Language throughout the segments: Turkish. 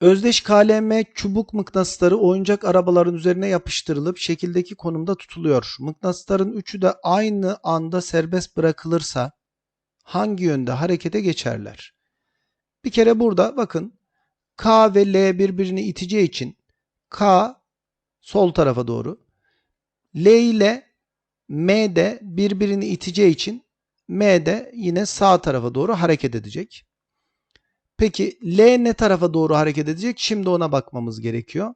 Özdeş KLM çubuk mıknatısları oyuncak arabaların üzerine yapıştırılıp şekildeki konumda tutuluyor. Mıknatısların üçü de aynı anda serbest bırakılırsa hangi yönde harekete geçerler? Bir kere burada bakın K ve L birbirini iteceği için K sol tarafa doğru, L ile M de birbirini iteceği için M de yine sağ tarafa doğru hareket edecek. Peki L ne tarafa doğru hareket edecek? Şimdi ona bakmamız gerekiyor.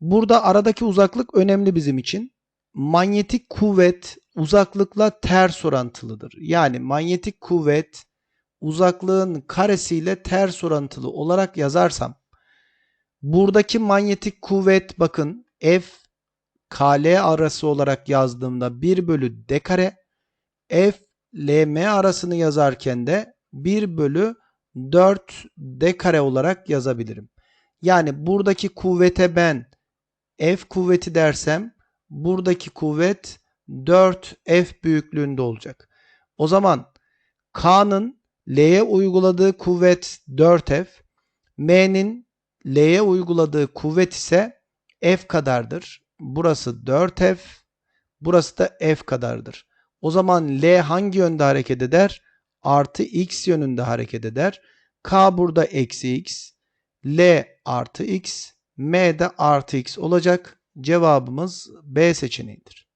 Burada aradaki uzaklık önemli bizim için. Manyetik kuvvet uzaklıkla ters orantılıdır. Yani manyetik kuvvet uzaklığın karesiyle ters orantılı olarak yazarsam buradaki manyetik kuvvet bakın F KL arası olarak yazdığımda 1 bölü D kare F LM arasını yazarken de 1 bölü 4 D kare olarak yazabilirim. Yani buradaki kuvvete ben F kuvveti dersem buradaki kuvvet 4 F büyüklüğünde olacak. O zaman K'nın L'ye uyguladığı kuvvet 4F, M'nin L'ye uyguladığı kuvvet ise F kadardır. Burası 4F, burası da F kadardır. O zaman L hangi yönde hareket eder? Artı X yönünde hareket eder. K burada eksi X, L artı X, M de artı X olacak. Cevabımız B seçeneğidir.